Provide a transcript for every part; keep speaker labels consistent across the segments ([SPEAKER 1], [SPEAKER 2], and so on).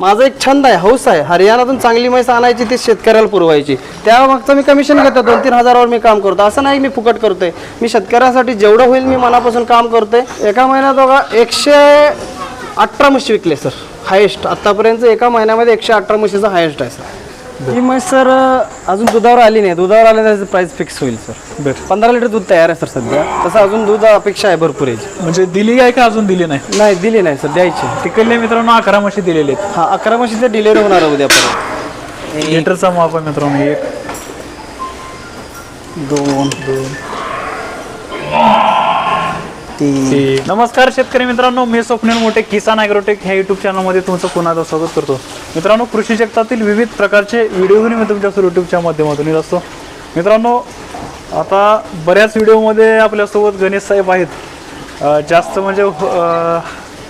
[SPEAKER 1] माझा एक छंद आहे हौस आहे. हरियाणातून चांगली म्हैस आणायची ती शेतकऱ्याला पुरवायची. त्यामागचं मी कमिशन घेतो दोन तीन हजारावर मी काम करतो. असं नाही मी फुकट करतोय. मी शेतकऱ्यासाठी जेवढं होईल मी मनापासून काम करतोय. एका महिन्यात बघा एकशे अठरा म्हशी विकले सर हायेस्ट आत्तापर्यंत एका महिन्यामध्ये एकशे अठरा म्हशीचं हायेस्ट आहे सर ही म्हैस सर अजून दुधावर आली नाही. दुधावर आले त्याचं प्राइस फिक्स होईल सर.
[SPEAKER 2] बरं.
[SPEAKER 1] पंधरा लिटर दूध तयार आहे सर सध्या. तसं अजून दूध अपेक्षा आहे भरपूर याची
[SPEAKER 2] म्हणजे दिली आहे का अजून दिली नाही?
[SPEAKER 1] नाही दिली नाही सर द्यायची.
[SPEAKER 2] तिकडले मित्रांनो अकरा म्हशी दिलेले आहेत.
[SPEAKER 1] हा अकरा म्हशीचे डिलिव्हरी होणार आहे उद्या परत.
[SPEAKER 2] लिटरचा माप आहे मित्रांनो एक
[SPEAKER 1] दोन
[SPEAKER 2] दोन
[SPEAKER 1] तीन.
[SPEAKER 2] नमस्कार शेतकरी मित्रांनो मी स्वप्नील मोठे किसान ॲग्रोटेक ह्या युट्यूब चॅनलमध्ये तुमचं पुन्हा एकदा स्वागत करतो. मित्रांनो कृषी जगतातील विविध प्रकारचे व्हिडिओ घेऊन मी तुमच्या यूट्यूबच्या माध्यमातून येत असतो. मित्रांनो आता बऱ्याच व्हिडिओमध्ये आपल्यासोबत गणेश साहेब आहेत. जास्त म्हणजे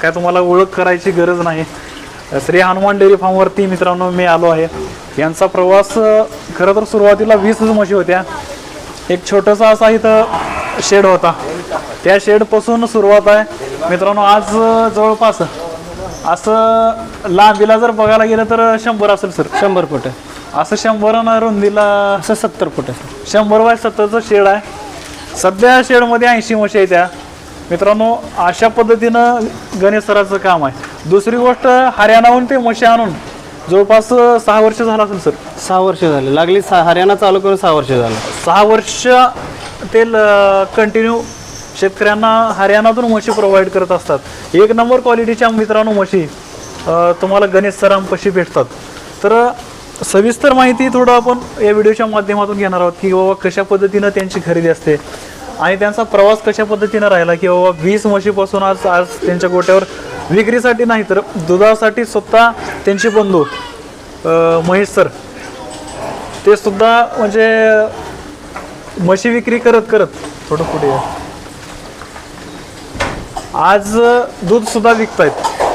[SPEAKER 2] काय तुम्हाला ओळख करायची गरज नाही. श्री हनुमान डेअरी फार्मवरती मित्रांनो मी आलो आहे. यांचा प्रवास खरं तर सुरुवातीला वीसच म्हशी होत्या. एक छोटंसं असा इथं शेड होता. त्या शेडपासून सुरुवात आहे. मित्रांनो आज जवळपास असं लांबीला जर बघायला गेलं तर शंभर असेल सर.
[SPEAKER 1] शंभर फूट आहे.
[SPEAKER 2] असं शंभर रुंदीला
[SPEAKER 1] असं सत्तर फूट आहे
[SPEAKER 2] शंभर बाय सत्तरचं शेड आहे. सध्या शेडमध्ये ऐंशी म्हशी आहे त्या. मित्रांनो अशा पद्धतीनं गणेश सराचं काम आहे. दुसरी गोष्ट हरियाणाहून ते म्हशी आणून जवळपास सहा वर्ष झालं असेल सर.
[SPEAKER 1] सहा वर्ष झाले. लागली सहा हरियाणा चालू करून सहा वर्ष झालं.
[SPEAKER 2] सहा वर्ष ते कंटिन्यू शेतकऱ्यांना हरियाणातून म्हशी प्रोव्हाइड करत असतात. एक नंबर क्वालिटीच्या मित्रांनो म्हशी तुम्हाला गणेश सरांपाशी भेटतात. तर सविस्तर माहिती थोडं आपण या व्हिडिओच्या माध्यमातून घेणार आहोत की बाबा कशा पद्धतीनं त्यांची खरेदी असते आणि त्यांचा प्रवास कशा पद्धतीनं राहिला की बाबा वीस म्हशीपासून आज आज त्यांच्या गोट्यावर विक्रीसाठी नाही तर दुधासाठी स्वतः त्यांचे बंधू महेश सर ते सुद्धा म्हणजे म्हशी विक्री करत करत थोडं पुढे आज दूध सुद्धा विकतायत.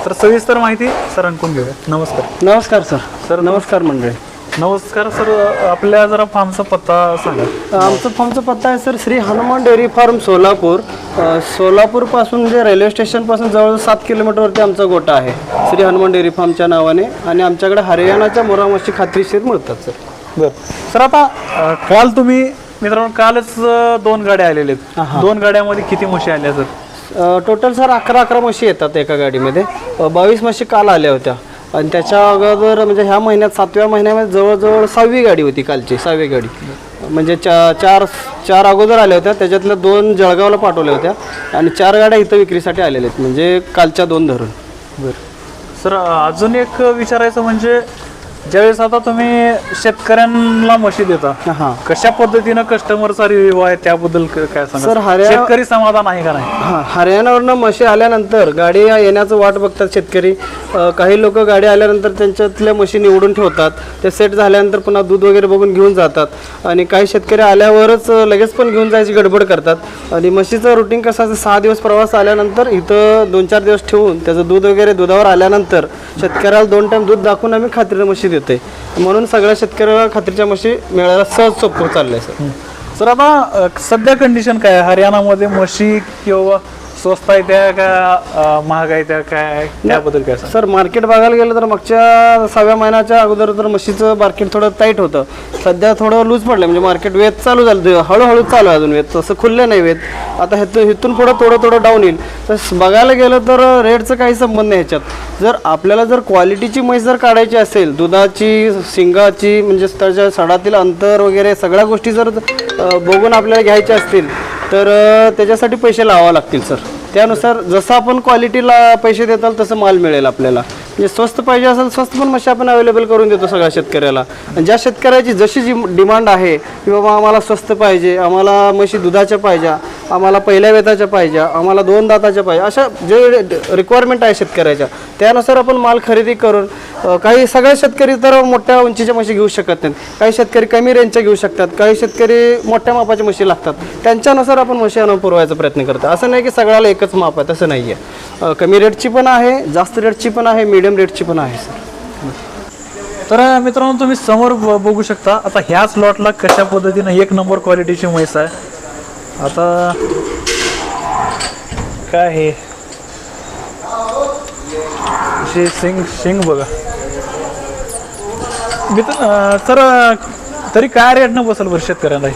[SPEAKER 2] तर सविस्तर माहिती सरांकडून घेऊया. नमस्कार.
[SPEAKER 1] नमस्कार सर. सर नमस्कार मंडळी.
[SPEAKER 2] नमस्कार सर. आपल्या जरा फार्मचा पत्ता सांगा.
[SPEAKER 1] आमचं फार्मचा पत्ता आहे sir Shri Hanuman dairy farm Solapur. अ, सोलापूरपासून जे रेल्वे स्टेशनपासून जवळ सात किलोमीटरवरती आमचा गोटा आहे श्री हनुमान डेअरी फार्मच्या नावाने. आणि आमच्याकडे हरियाणाच्या मोरामशी खात्रीशीर मिळतात सर.
[SPEAKER 2] बर. सर आता अ, काल तुम्ही मित्रांनो कालच अ, दोन गाड्या आलेल्या
[SPEAKER 1] हा.
[SPEAKER 2] आहेत दोन गाड्यामध्ये किती म्हशी आल्या सर?
[SPEAKER 1] टोटल सर अकरा अकरा म्हशी येतात एका गाडीमध्ये. बावीस म्हशी काल आल्या होत्या. आणि त्याच्या अगोदर म्हणजे ह्या महिन्यात सातव्या महिन्यामध्ये जवळजवळ सहावी गाडी होती कालची सहावी गाडी. म्हणजे चा चार चार अगोदर आल्या होत्या त्याच्यातल्या दोन जळगावला पाठवल्या होत्या आणि चार गाड्या इथं विक्रीसाठी आलेल्या आहेत. म्हणजे कालच्या दोन धरून.
[SPEAKER 2] बरं. सर अजून एक विचारायचं म्हणजे ज्यावेळेस आता तुम्ही शेतकऱ्यांना म्हशी देता
[SPEAKER 1] हां.
[SPEAKER 2] कशा पद्धतीनं कस्टमरचा रिव्ह्यू आहे त्याबद्दल क- काय सांगा
[SPEAKER 1] सर, हरिया-
[SPEAKER 2] शेतकरी समाधान आहे का नाही?
[SPEAKER 1] हां हरियाणावरनं म्हशी आल्यानंतर गाडी या येण्याचं वाट बघतात शेतकरी. अ, काही लोक गाडी आल्यानंतर त्यांच्यातल्या म्हशी निवडून ठेवतात. ते सेट झाल्यानंतर पुन्हा दूध वगैरे बघून घेऊन जातात. आणि काही शेतकरी आल्यावरच अ, लगेच पण घेऊन जायची गडबड करतात. आणि म्हशीचं रुटीन कसं असतं सहा दिवस प्रवास आल्यानंतर इथं दोन चार दिवस ठेवून त्याचं दूध वगैरे दुधावर आल्यानंतर शेतकऱ्याला दोन टाईम दूध दाखवून आम्ही खात्रीनं म्हशी देते म्हणून सगळ्या शेतकऱ्याला खात्रीच्या म्हशी मिळायला सहज सोपं चाललंय सर.
[SPEAKER 2] सर आता अ, सध्या कंडिशन काय आहे? हरियाणामध्ये म्हशी किंवा स्वस्त आहे त्या का महाग आहे त्या काय त्याबद्दल काय सांगा?
[SPEAKER 1] सर मार्केट बघायला गेलं तर मागच्या सहाव्या महिन्याच्या अगोदर तर म्हशीचं मार्केट थोडं टाईट होतं. सध्या थोडं लूज पडलं म्हणजे मार्केट वेत चालू झालं ते हळूहळू चालू आहे अजून वेत तसं खुलले नाही वेत आता हेतून इथून पुढं थोडं थोडं डाऊन येईल. तर स- बघायला गेलं तर रेटचं काही संबंध नाही ह्याच्यात. जर आपल्याला जर क्वालिटीची म्हैस जर काढायची असेल दुधाची शिंगाची म्हणजे त्याच्या सडातील अंतर वगैरे सगळ्या गोष्टी जर अ, बघून आपल्याला घ्यायच्या असतील तर अ, त्याच्यासाठी पैसे लावावे लागतील सर. त्यानुसार जसं आपण क्वालिटीला पैसे देताल तसं माल मिळेल आपल्याला. म्हणजे स्वस्त पाहिजे असेल स्वस्त पण मशी आपण अवेलेबल करून देतो सगळ्या शेतकऱ्याला. आणि ज्या शेतकऱ्याची जशी जी डिमांड आहे की बाबा आम्हाला स्वस्त पाहिजे आम्हाला म्हशी दुधाच्या पाहिजे आम्हाला पहिल्या वेताच्या पाहिजे आम्हाला दोन दाताच्या पाहिजे अशा जे रिक्वायरमेंट आहे शेतकऱ्याच्या त्यानुसार आपण माल खरेदी करून काही सगळे शेतकरी तर मोठ्या उंचीच्या म्हशी घेऊ शकत नाहीत. काही शेतकरी कमी रेंजच्या घेऊ शकतात. काही शेतकरी मोठ्या मापाच्या म्हशी लागतात. त्यांच्यानुसार आपण म्हशी आणून पुरवायचा प्रयत्न करतो. असं नाही की सगळ्याला एकच माप आहे तसं नाही आहे कमी रेटची पण आहे जास्त रेटची पण आहे मीडियम रेटची पण आहे सर
[SPEAKER 2] तर मित्रांनो तुम्ही समोर ब- बघू शकता आता ह्याच लॉटला कशा पद्धतीनं एक नंबर क्वालिटीची म्हैस आहे. आता काय हे? शिंग शिंग बघा. मित्र अं, सर तरी काय रेटनं बसेल बरं शेतकऱ्यांना?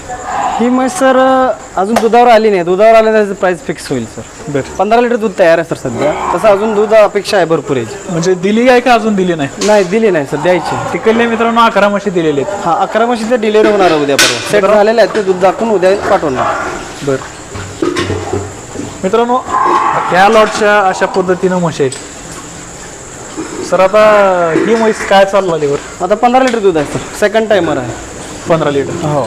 [SPEAKER 1] ही म्हैस सर अजून दुधावर आली नाही. दुधावर आले त्याचं प्राइस फिक्स होईल सर.
[SPEAKER 2] बरं.
[SPEAKER 1] पंधरा लिटर दूध तयार आहे सर सध्या. तसं अजून दूध अपेक्षा आहे भरपूर याची
[SPEAKER 2] म्हणजे दिली आहे का अजून दिली नाही?
[SPEAKER 1] नाही दिली नाही सर द्यायची.
[SPEAKER 2] तिकडले मित्रांनो अकरा म्हशी दिलेले आहेत.
[SPEAKER 1] हा अकरा ते डिलिव्हरी होणार आहे उद्या परवा. सेट झालेले आहेत ते दूध दाखवून उद्या पाठवणार.
[SPEAKER 2] बर. मित्रांनो ह्या लॉटच्या अशा पद्धतीनं म्हशी आहेत. सर आता ही म्हैस काय चालू आली वर
[SPEAKER 1] आता पंधरा लिटर दूध आहे सर. सेकंड टायमर आहे.
[SPEAKER 2] पंधरा लिटर.
[SPEAKER 1] हो.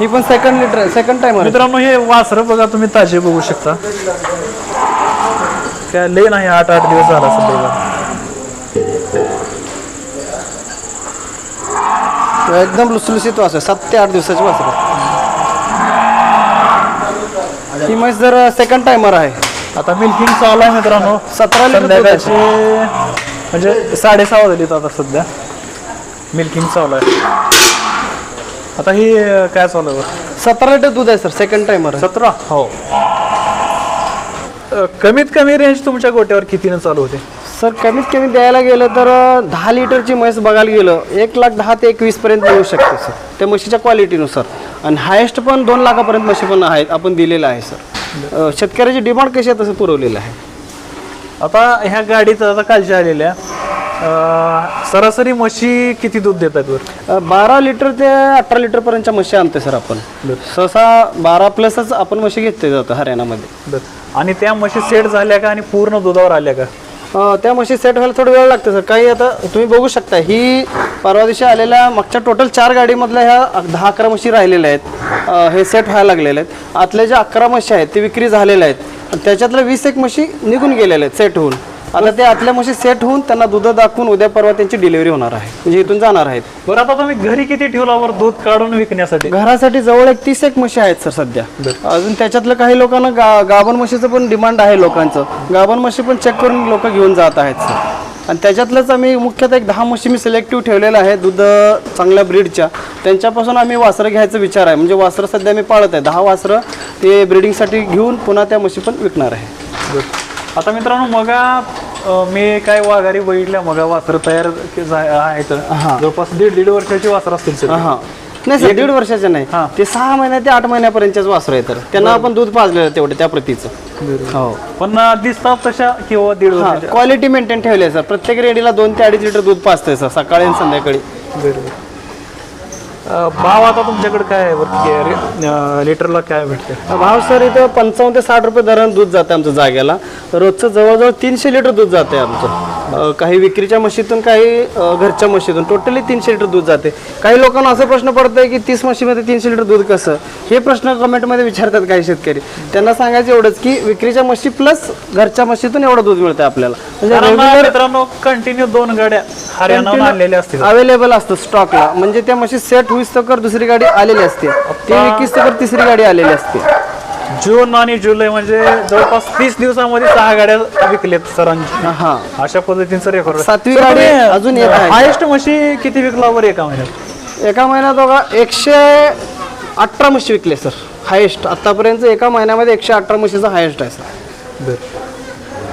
[SPEAKER 1] ही पण सेकंड लिटर आहे सेकंड टायमर आहे.
[SPEAKER 2] मित्रांनो हे वासरं बघा तुम्ही ताजे बघू शकता. काय लय नाही आठ आठ दिवस झाला सध्या
[SPEAKER 1] एकदम लुसलुसीत वास आहे सात ते आठ दिवसाची वासर. आहे ही म्हैस जर सेकंड टायमर आहे.
[SPEAKER 2] आता मिल्किंग चालू आहे मित्रांनो.
[SPEAKER 1] सतरा
[SPEAKER 2] संध्याकाळचे म्हणजे साडेसहा वाजलीत आता सध्या. मिल्किंग चालू आहे. आता ही काय चालू आहे?
[SPEAKER 1] सतरा लिटर दूध आहे सर. सेकंड टायमर आहे.
[SPEAKER 2] सतरा? हो. अं, कमीत कमी रेंज तुमच्या गोट्यावर कितीनं चालू होते?
[SPEAKER 1] सर कमीत कमी द्यायला गेलं तर अं, दहा लिटरची म्हैस बघायला गेलं एक लाख दहा ते एकवीस पर्यंत मिळू शकते सर. त्या म्हशीच्या क्वालिटीनुसार आणि हायेस्ट पण दोन लाखापर्यंत म्हशी पण आहेत आपण दिलेलं आहे सर. अं, शेतकऱ्याची डिमांड कशी आहे तसं पुरवलेलं आहे?
[SPEAKER 2] आता ह्या गाडीत आता कालच्या आलेल्या अं, सरासरी म्हशी किती दूध देतात वर?
[SPEAKER 1] अं, बारा लिटर ते अठरा लिटरपर्यंतच्या म्हशी आणते सर आपण. सहसा बारा प्लसच आपण म्हशी घेतले जातं हरियाणामध्ये.
[SPEAKER 2] बरं. आणि त्या म्हशी सेट झाल्या का आणि पूर्ण दुधावर आल्या का?
[SPEAKER 1] त्या म्हशी सेट व्हायला थोडं वेळ लागतो सर काही आता तुम्ही बघू शकता ही परवा दिवशी आलेल्या मागच्या टोटल चार गाडीमधल्या ह्या दहा अकरा म्हशी राहिलेल्या आहेत. हे सेट व्हायला लागलेले आहेत. आतल्या ज्या अकरा म्हशी आहेत ते विक्री झालेल्या आहेत. आणि त्याच्यातल्या वीस एक म्हशी निघून गेलेल्या आहेत सेट होऊन. आता ते आतल्या म्हशी सेट होऊन त्यांना दूध दाखवून उद्या परवा त्यांची डिलिव्हरी होणार आहे. म्हणजे इथून जाणार आहेत.
[SPEAKER 2] बरं आता तुम्ही घरी किती ठेवला वर दूध काढून विकण्यासाठी?
[SPEAKER 1] घरासाठी जवळ एक तीस एक म्हशी आहेत सर सध्या. अजून त्याच्यातलं काही लोकांना गा गाभण म्हशीचं पण डिमांड आहे लोकांचं. गाभण म्हशी पण चेक करून लोक घेऊन जात आहेत सर. आणि त्याच्यातलंच आम्ही मुख्यतः एक दहा म्हशी मी सिलेक्टिव्ह ठेवलेलं आहे दूध चांगल्या ब्रीडच्या त्यांच्यापासून आम्ही वासरं घ्यायचा विचार आहे. म्हणजे वासरं सध्या मी पाळत आहे. दहा वासरं ते ब्रीडिंगसाठी घेऊन पुन्हा त्या म्हशी पण विकणार आहे.
[SPEAKER 2] आता मित्रांनो मगा मी काय वाघारी बघितल्या मगा वासर तयार आहेत. जवळपास दीड दीड वर्षाची वासर असतील सर
[SPEAKER 1] हां. नाही सर दीड वर्षाचे नाही.
[SPEAKER 2] हां.
[SPEAKER 1] ते सहा महिन्या ते आठ महिन्यापर्यंतच वासरं आहे तर त्यांना आपण दूध पाजलेलं तेवढे त्या प्रतीचं. हो.
[SPEAKER 2] पण दिसतात तशा किंवा दीड
[SPEAKER 1] क्वालिटी मेंटेन ठेवली आहे सर. प्रत्येक रेडीला दोन ते अडीच लिटर दूध पाजतंय सर सकाळी आणि संध्याकाळी.
[SPEAKER 2] बरोबर भाव आता तुमच्याकडे काय आहे बरं रे- अं, लिटरला काय भेटते
[SPEAKER 1] भाव सर इथं पंचावन्न ते साठ रुपये दरानं दूध जाते आमच्या जागेला रोजचं जवळजवळ तीनशे लिटर दूध जाते आमचं. अं, काही विक्रीच्या म्हशीतून काही अं, घरच्या म्हशीतून टोटली तीनशे लिटर दूध जाते. काही लोकांना असं प्रश्न पडतंय की तीस म्हशीमध्ये तीनशे लिटर दूध कसं? हे प्रश्न कमेंटमध्ये विचारतात काही शेतकरी. त्यांना सांगायचं एवढंच की विक्रीच्या म्हशी प्लस घरच्या म्हशीतून एवढं दूध मिळतं आपल्याला. म्हणजे
[SPEAKER 2] कारण
[SPEAKER 1] regular-
[SPEAKER 2] मित्रांनो कंटिन्यू दोन गाड्या हरियाणाहून आणलेल्या असतील.
[SPEAKER 1] अवेलेबल असतं स्टॉकला म्हणजे त्या म्हशी सेट होईस तर दुसरी गाडी आलेली असते. ती विकीस तर तिसरी गाडी आलेली असते.
[SPEAKER 2] जून आणि जुलै म्हणजे जवळपास तीस दिवसामध्ये सहा गाड्या विकल्यात सरांची.
[SPEAKER 1] हा.
[SPEAKER 2] अशा पद्धतीचं रेकॉर्ड
[SPEAKER 1] सातवी गाडी अजून येत आहे.
[SPEAKER 2] हायेस्ट म्हशी किती विकला वर एका महिन्यात?
[SPEAKER 1] एका महिन्यात बघा एकशे अठरा म्हशी विकले सर. हायेस्ट. आतापर्यंत एका महिन्यामध्ये एकशे अठरा म्हशीचा हायेस्ट आहे सर.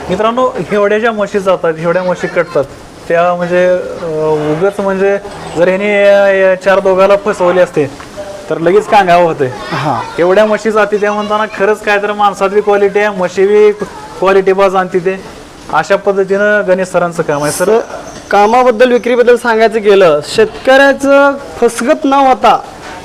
[SPEAKER 2] मित्रांनो हेवड्या ज्या म्हशी जातात हेवड्या म्हशी कटतात त्या म्हणजे उगाच म्हणजे जर ह्याने चार दोघाला फसवले असते तर लगेच कांगावं होते
[SPEAKER 1] हा.
[SPEAKER 2] एवढ्या म्हशी जाती त्या म्हणताना खरंच काय तर माणसात बी क्वालिटी आहे म्हशी बी क्वालिटी बाज आणते ते. अशा पद्धतीनं गणेश सरांचं काम आहे. सर
[SPEAKER 1] कामाबद्दल विक्रीबद्दल सांगायचं गेलं शेतकऱ्याचं फसगत न होता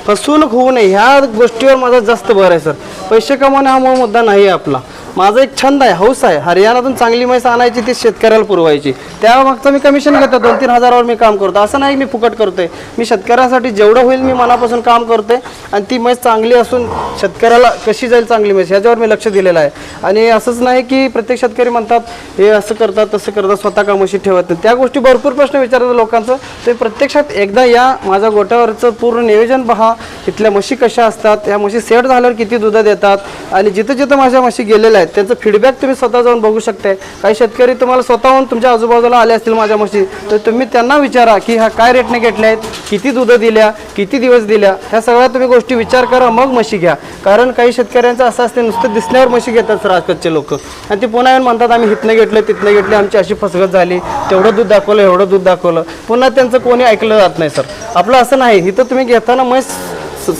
[SPEAKER 1] फसवणूक होऊ नये ह्या गोष्टीवर माझा जास्त भर आहे सर. पैसे कमावणे हा मूळ मुद्दा नाही आहे आपला. माझा एक छंद आहे हौस आहे. हरियाणातून चांगली म्हैस आणायची ती शेतकऱ्याला पुरवायची. त्यामागचं मी कमिशन घेतो. दोन तीन हजारावर मी काम करतो. असं नाही मी फुकट करतोय. मी शेतकऱ्यासाठी जेवढं होईल मी मनापासून काम करतोय. आणि ती म्हैस चांगली असून शेतकऱ्याला कशी जाईल चांगली म्हैस ह्याच्यावर मी लक्ष दिलेलं आहे. आणि असंच नाही की प्रत्येक शेतकरी म्हणतात हे असं करतात तसं करतात स्वतः कामाशी ठेवत नाही त्या गोष्टी भरपूर प्रश्न विचारतात लोकांचं. ते प्रत्यक्षात एकदा या माझ्या गोट्यावरचं पूर्ण नियोजन पहा इथल्या म्हशी कशा असतात? या म्हशी सेट झाल्यावर किती दूध देतात? आणि जिथं जिथं माझ्या म्हशी गेलेल्या आहेत आहेत त्यांचं फीडबॅक तुम्ही स्वतः जाऊन बघू शकताय. काही शेतकरी तुम्हाला स्वतःहून तुमच्या आजूबाजूला आले असतील माझ्या म्हशी तर तुम्ही त्यांना विचारा की ह्या काय रेटने घेतल्या आहेत किती दुधं दिल्या किती दिवस दिल्या ह्या सगळ्या तुम्ही गोष्टी विचार करा मग म्हशी घ्या. कारण काही शेतकऱ्यांचं असं असते नुसतं दिसण्यावर म्हशी घेतात सर आजकालचे लोक. आणि ते पुन्हा येऊन म्हणतात आम्ही हिथनं घेतलं तिथनं घेतले आमची अशी फसगत झाली. तेवढं दूध दाखवलं एवढं दूध दाखवलं. पुन्हा त्यांचं कोणी ऐकलं जात नाही सर. आपलं असं नाही. इथं तुम्ही घेताना म्हैस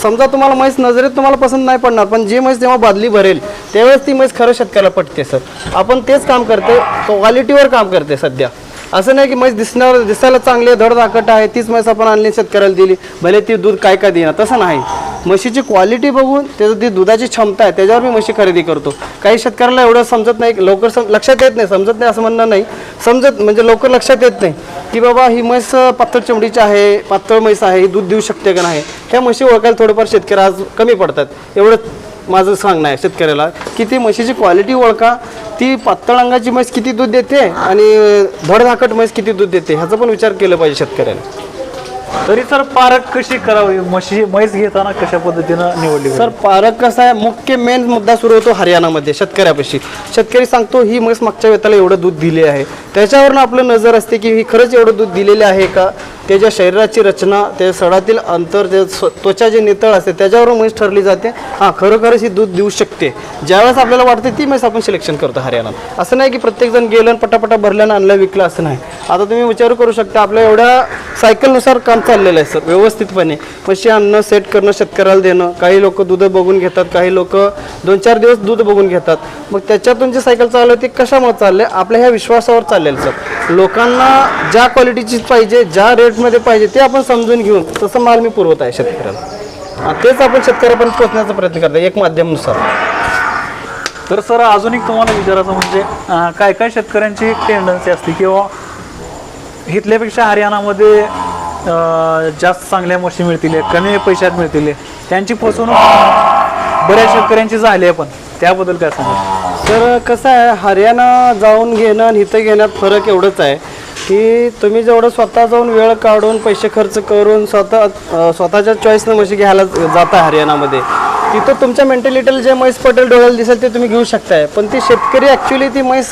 [SPEAKER 1] समजा तुम्हाला म्हैस नजरेत तुम्हाला पसंत नाही पडणार पण जी म्हैस तेव्हा बादली भरेल त्यावेळेस ती म्हैस खरं शेतकऱ्याला पटते सर. आपण तेच काम करते क्वालिटीवर काम करते सध्या. असं नाही की म्हैस दिसण्यावर दिसायला चांगली आहे, आहे तीच म्हैस आपण आणली शेतकऱ्याला दिली. भले ती दूध काय काय देणार तसं नाही. म्हशीची क्वालिटी बघून त्याचं ती दुधाची क्षमता आहे त्याच्यावर मी म्हशी खरेदी करतो. काही शेतकऱ्याला एवढं समजत नाही लवकर सम लक्षात येत नाही समजत नाही असं म्हणणं नाही. समजत म्हणजे लवकर लक्षात येत नाही की बाबा ही म्हैस पातळ चमडीची आहे पातळ म्हैस आहे ही दूध देऊ शकते का नाही? त्या म्हशी ओळखायला थोडंफार शेतकरी आज कमी पडतात. एवढं माझं सांगणं आहे शेतकऱ्याला की ती म्हशीची क्वालिटी ओळखा ती पातळ अंगाची म्हैस किती दूध देते आणि धडधाकट म्हैस किती दूध देते ह्याचा पण विचार केला पाहिजे शेतकऱ्याला
[SPEAKER 2] तरी सर पारख कशी करावी? म्हशी म्हैस घेताना कशा पद्धतीनं निवडली
[SPEAKER 1] सर पारक कसा आहे? मुख्य मेन मुद्दा सुरू होतो हरियाणामध्ये शेतकऱ्यापाशी. शेतकरी सांगतो ही म्हैस मागच्या वेताला एवढं दूध दिले आहे. त्याच्यावरून आपलं नजर असते की ही खरंच एवढं दूध दिलेले आहे का? त्याच्या शरीराची रचना त्या सडातील अंतर ते त्वचा जे नितळ असते त्याच्यावरून म्हैस ठरली जाते. हां खरोखरच ही दूध देऊ शकते. ज्यावेळेस आपल्याला वाटते ती म्हैस आपण सिलेक्शन करतो हरियाणात. असं नाही की प्रत्येकजण गेलं पटापटा भरल्यानं आणलं विकलं असं नाही. आता तुम्ही विचार करू शकता आपल्या एवढ्या सायकलनुसार काम चाललेलं आहे सर व्यवस्थितपणे. म्हशी आणणं सेट करणं शेतकऱ्याला देणं काही लोक दूध बघून घेतात काही लोक दोन चार दिवस दूध बघून घेतात. मग त्याच्यातून जे सायकल चालू आहे ते कशामुळे चालले आपल्या ह्या विश्वासावर चाललेलं सर. लोकांना ज्या क्वालिटीची पाहिजे ज्या रेटमध्ये पाहिजे ते आपण समजून घेऊन तसं माल मी पुरवत आहे शेतकऱ्याला. तेच आपण शेतकऱ्यापर्यंत पोहोचण्याचा प्रयत्न करतो एक माध्यमानुसार.
[SPEAKER 2] तर सर अजून एक तुम्हाला विचारायचं म्हणजे काय काय शेतकऱ्यांची एक टेंडन्सी असते किंवा इथल्यापेक्षा हरियाणामध्ये जास्त चांगल्या म्हशी मिळतील कमी पैशात मिळतील. त्यांची फसवणूक बऱ्याच शेतकऱ्यांची झाली आहे पण. त्याबद्दल काय सांगा
[SPEAKER 1] तर कसं आहे हरियाणा जाऊन घेणं आणि इथं घेण्यात फरक एवढंच आहे की तुम्ही जेवढं स्वतः जाऊन वेळ काढून पैसे खर्च करून स्वतः स्वतःच्या चॉईसनं म्हशी घ्यायला जाता हरियाणामध्ये. तिथं तुमच्या मेंटॅलिटीला जे म्हैस पटेल डोळ्याला दिसेल ते तुम्ही घेऊ शकताय. पण ती शेतकरी ॲक्च्युली ती म्हैस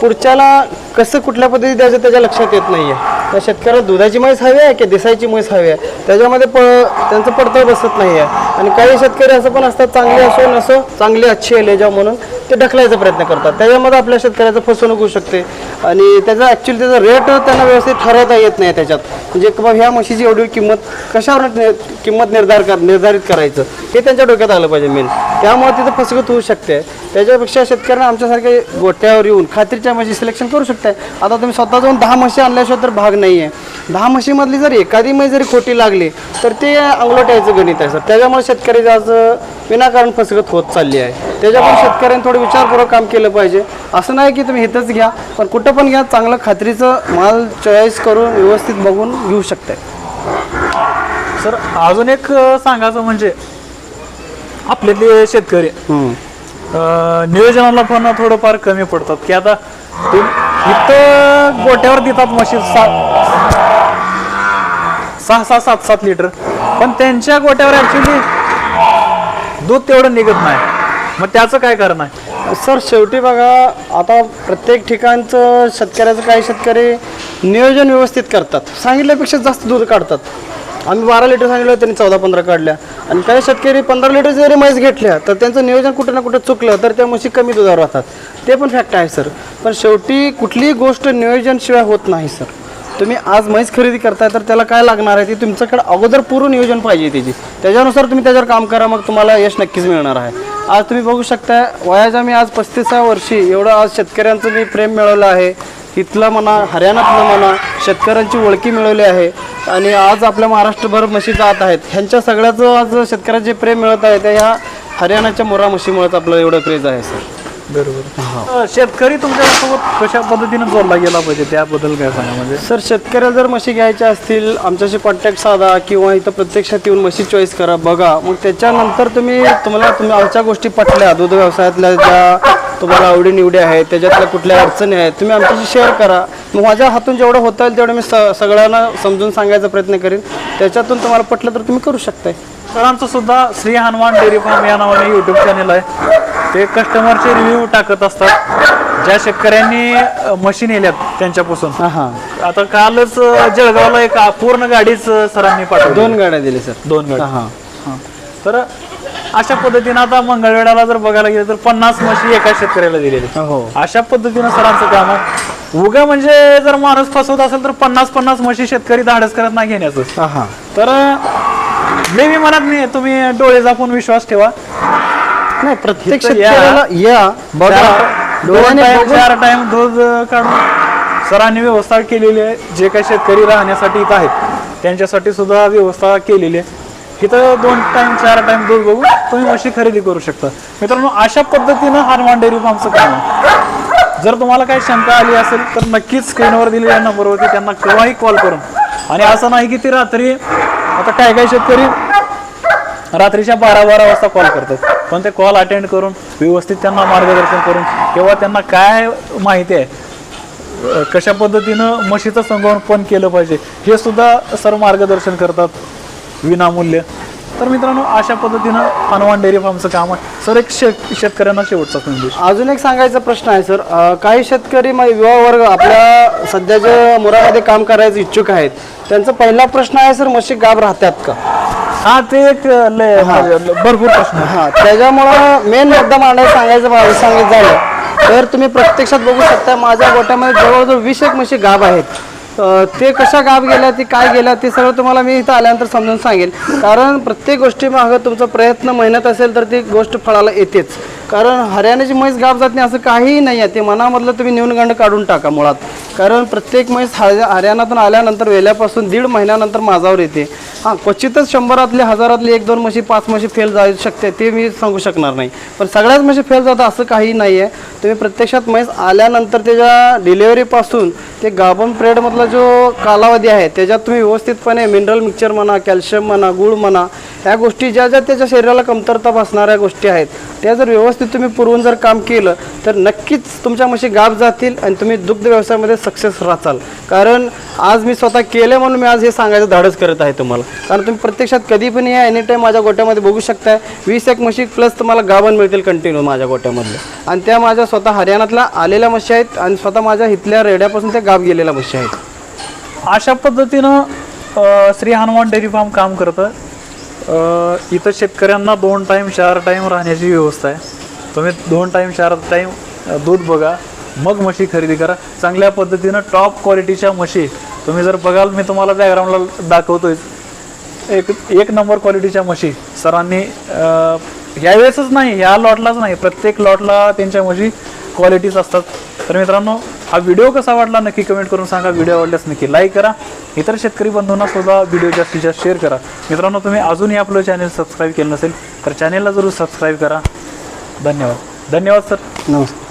[SPEAKER 1] पुढच्याला कसं कुठल्या पद्धती द्यायचं त्याच्या लक्षात येत नाही आहे त्या शेतकऱ्याला दुधाची म्हैस हवी आहे की दिसायची म्हैस हवी आहे? त्याच्यामध्ये प त्यांचं पडतळ बसत नाही आहे आणि काही शेतकरी असं पण असतात चांगले असो नसो चांगली अच्छी आहे लेजा म्हणून. ते ढकलायचा प्रयत्न करतात. त्याच्यामध्ये आपल्या शेतकऱ्याचं फसवणूक होऊ शकते. आणि त्याचा ॲक्च्युली त्याचा रेट त्यांना व्यवस्थित ठरवता येत नाही त्याच्यात. म्हणजे बाबा ह्या म्हशीची एवढी किंमत कशावर नि- किंमत निर्धार कर निर्धारित करायचं? हे त्यांच्या डोक्यात आलं पाहिजे मेन त्यामुळे तिथं फसगत होऊ शकते. त्याच्यापेक्षा शेतकऱ्यांना आमच्यासारखे गोट्यावर येऊन खात्रीच्या म्हशी सिलेक्शन करू शकते आता तुम्ही स्वतः जाऊन दहा म्हशी आणल्याशिवाय तर भाग नाही आहे दहा म्हशीमधली जर एखादी म्हैस जरी खोटी लागली तर ते अंगलट यायचं गणित आहे सर. त्याच्यामुळे शेतकरी आज विनाकारण फसगत होत चालली आहे. त्याच्यामुळे शेतकऱ्यांनी थोडं विचारपूर्वक काम केलं पाहिजे. असं नाही की तुम्ही इथंच घ्या पण कुठं पण घ्या चांगलं खात्रीचं माल चॉईस करून व्यवस्थित बघून घेऊ शकताय.
[SPEAKER 2] सर अजून एक सांगायचं म्हणजे आपले ते शेतकरी. अं, नियोजनाला पण थोडंफार कमी पडतात. की आता ते इथं गोट्यावर देतात म्हशी सात सहा सहा सात सात लिटर पण त्यांच्या गोट्यावर ऍक्च्युली दूध तेवढं निघत नाही. मग त्याचं काय कारण आहे?
[SPEAKER 1] सर शेवटी बघा आता प्रत्येक ठिकाणचं शेतकऱ्याचं काही शेतकरी नियोजन व्यवस्थित करतात. सांगितल्यापेक्षा जास्त दूध काढतात. आम्ही बारा लिटर सांगितलं त्यांनी चौदा पंधरा काढल्या. आणि काही शेतकरी पंधरा लिटर जरी म्हैस घेतल्या तर त्यांचं नियोजन कुठं ना कुठं चुकलं तर त्या म्हशी कमी दुधावर राहतात. ते पण फॅक्ट आहे सर. पण शेवटी कुठलीही गोष्ट नियोजनशिवाय होत नाही सर. तुम्ही आज म्हैस खरेदी करताय तर त्याला काय लागणार आहे? ते तुमच्याकडे अगोदर पूर्ण नियोजन पाहिजे त्याची. त्याच्यानुसार तुम्ही त्याच्यावर काम करा मग तुम्हाला यश नक्कीच मिळणार आहे. आज तुम्ही बघू शकता वयाच्या मी आज पस्तीसा वर्षी एवढं आज शेतकऱ्यांचं मी प्रेम मिळवलं आहे. इथलं म्हणा हरियाणातलं म्हणा शेतकऱ्यांची ओळखी मिळवली आहे. आणि आज आपल्या महाराष्ट्रभर म्हशी जात आहेत. ह्यांच्या सगळ्याचं आज शेतकऱ्यांचे प्रेम मिळत आहे. त्या ह्या हरियाणाच्या मोरा म्हशीमुळेच आपलं एवढं क्रेज आहे सर.
[SPEAKER 2] बरोबर. शेतकरी तुमच्यासोबत कशा पद्धतीने जोडला गेला पाहिजे? त्याबद्दल काय सांगा म्हणजे?
[SPEAKER 1] सर शेतकऱ्याला जर म्हशी घ्यायच्या असतील आमच्याशी कॉन्टॅक्ट साधा किंवा इथं प्रत्यक्षात येऊन म्हशी चॉईस करा बघा. मग त्याच्यानंतर तुम्ही तुम्हाला तुम्ही आमच्या गोष्टी पटल्या. दूध व्यवसायातल्या ज्या तुम्हाला आवडी निवडी आहेत त्याच्यातल्या कुठल्या अडचणी आहेत तुम्ही आमच्याशी शेअर करा. मग माझ्या हातून जेवढं होता येईल तेवढं मी स सगळ्यांना समजून सांगायचा प्रयत्न करेन. त्याच्यातून तुम्हाला पटलं तर तुम्ही करू शकताय.
[SPEAKER 2] सरांचं सुद्धा श्री हनुमान डेअरी फार्म या नावाने युट्यूब चॅनल आहे. ते कस्टमरचे रिव्ह्यू टाकत असतात. ज्या शेतकऱ्यांनी मशीन येल्यात त्यांच्यापासून.
[SPEAKER 1] हा. हा
[SPEAKER 2] आता कालच जळगावला एक पूर्ण गाडीच सरांनी पाठवली.
[SPEAKER 1] दोन गाड्या दिले सर.
[SPEAKER 2] दोन गाडी
[SPEAKER 1] हा.
[SPEAKER 2] हा. तर अशा पद्धतीनं आता मंगळवेढाला जर बघायला गेलं तर पन्नास म्हशी एका शेतकऱ्याला दिलेली.
[SPEAKER 1] हो.
[SPEAKER 2] अशा पद्धतीनं सरांचं काम आहे. उगा म्हणजे जर माणूस फसवत असेल तर पन्नास पन्नास म्हशी शेतकरी धाडस करत नाही घेण्याचं.
[SPEAKER 1] हा
[SPEAKER 2] तर नेहमी म्हणत नाही तुम्ही डोळे झाकून विश्वास ठेवा.
[SPEAKER 1] नाही प्रत्येक
[SPEAKER 2] इथं या.
[SPEAKER 1] शेतकऱ्याला या बघा.
[SPEAKER 2] दोन
[SPEAKER 1] डोळ्याने बघून-
[SPEAKER 2] चार टाइम दूध काढून सरांनी व्यवस्था केलेली आहे. जे काही शेतकरी राहण्यासाठी इथं आहेत त्यांच्यासाठी सुद्धा व्यवस्था केलेली आहे. इथं दोन टाइम चार टाइम दूध बघून तुम्ही म्हशी खरेदी करू शकता. मित्रांनो अशा पद्धतीनं हनुमान डेअरी फार्मचं काम आहे. जर तुम्हाला काही शंका आली असेल तर नक्कीच स्क्रीनवर दिलेल्या नंबरवरती त्यांना केव्हाही कॉल करून. आणि असं नाही की ती रात्री आता काय काय शेतकरी? रात्रीच्या बारा बारा वाजता कॉल करतात. पण ते कॉल अटेंड करून व्यवस्थित त्यांना मार्गदर्शन करून किंवा त्यांना काय माहिती आहे कशा पद्धतीनं म्हशीचं संगोपन केलं पाहिजे हे सुद्धा सर मार्गदर्शन करतात विनामूल्य. तर मित्रांनो अशा पद्धतीनं हनुमान डेअरी फार्मचं काम आहे. सर एक शेत शेतकऱ्यांना शेवटचा संदेश
[SPEAKER 1] अजून एक सांगायचा प्रश्न आहे सर. अं, काही शेतकरी म- युवा वर्ग आपल्या सध्या जे मुरामध्ये काम करायचे इच्छुक आहेत त्यांचा पहिला प्रश्न आहे सर म्हशी गाब राहतात का?
[SPEAKER 2] हा ते एक लय भरपूर प्रश्न आहे.
[SPEAKER 1] हा त्याच्यामुळं मेन मुद्दा मांडायला सांगायचं मला सांगितलं झालं. तर तुम्ही प्रत्यक्षात बघू शकता माझ्या गोट्यामध्ये जवळजवळ वीस एक म्हशी गाब आहेत. ते कशा गाब गेल्या ते काय गेल्या ते सगळं तुम्हाला मी इथं आल्यानंतर समजून सांगेल. कारण प्रत्येक गोष्टी मागं तुमचा प्रयत्न मेहनत असेल तर ती गोष्ट फळाला येतेच. कारण हरियाणाची म्हैस गाप जात नाही असं काहीही नाही आहे. ते मनामधलं तुम्ही न्यूनगंड काढून टाका मुळात. कारण प्रत्येक म्हैस हर हरियाणातून आल्यानंतर वेल्यापासून दीड महिन्यानंतर माझावर येते. हां क्वचितच शंभरातले हजारातले एक दोन म्हशी पाच म्हशी फेल जाऊ शकते ते मी सांगू शकणार नाही. पण सगळ्याच म्हशी फेल जातात असं काही नाही आहे. तुम्ही प्रत्यक्षात म्हैस आल्यानंतर त्याच्या डिलेवरीपासून ते गाभण पिरियडमधला जो कालावधी आहे त्याच्यात तुम्ही व्यवस्थितपणे मिनरल मिक्सचर म्हणा कॅल्शियम म्हणा गुळ म्हणा ह्या गोष्टी ज्या ज्या त्याच्या शरीराला कमतरता भासणाऱ्या गोष्टी आहेत त्या जर व्यवस्थित तुम्ही पुरवून जर काम केलं तर नक्कीच तुमच्या म्हशी गाप जातील आणि तुम्ही दुग्ध व्यवसायामध्ये सक्सेस राहाल कारण आज मी स्वतः केले म्हणून मी आज हे सांगायचं धाडस करत आहे तुम्हाला. कारण तुम्ही प्रत्यक्षात कधी पण या एनी टाईम माझ्या गोट्यामध्ये बघू शकताय. वीस एक म्हशी प्लस तुम्हाला गाभण मिळतील कंटिन्यू माझ्या गोट्यामधल्या आणि त्या माझ्या स्वतः हरियाणातल्या आलेल्या म्हशी आहेत आणि स्वतः माझ्या इथल्या रेड्यापासून त्या गाब गेलेल्या म्हशी आहेत.
[SPEAKER 2] अशा पद्धतीनं श्री हनुमान डेअरी फार्म काम करतं. इथं शेतकऱ्यांना दोन टाईम चार टाईम राहण्याची व्यवस्था आहे. तुम्ही दोन टाईम चार टाईम दूध बघा मग म्हशी खरेदी करा. चांगल्या पद्धतीनं टॉप क्वालिटीच्या म्हशी तुम्ही जर बघाल मी तुम्हाला बॅकग्राऊंडला दाखवतोय. एक एक नंबर क्वालिटीच्या म्हशी सरांनी यावेळेसच नाही ह्या लॉटलाच नाही. प्रत्येक लॉटला त्यांच्या म्हशी क्वालिटीज असतात. तर मित्रांनो हा व्हिडिओ कसा वाटला नक्की कमेंट करून सांगा. व्हिडिओ आवडल्यास नक्की लाईक करा. इतर शेतकरी बंधूंना सुद्धा व्हिडिओ जास्तीत जास्त शेअर करा. मित्रांनो तुम्ही अजूनही आपलं चॅनल सबस्क्राईब केलं नसेल तर चॅनेलला जरूर सबस्क्राईब करा. धन्यवाद. धन्यवाद सर
[SPEAKER 1] नमस्कार.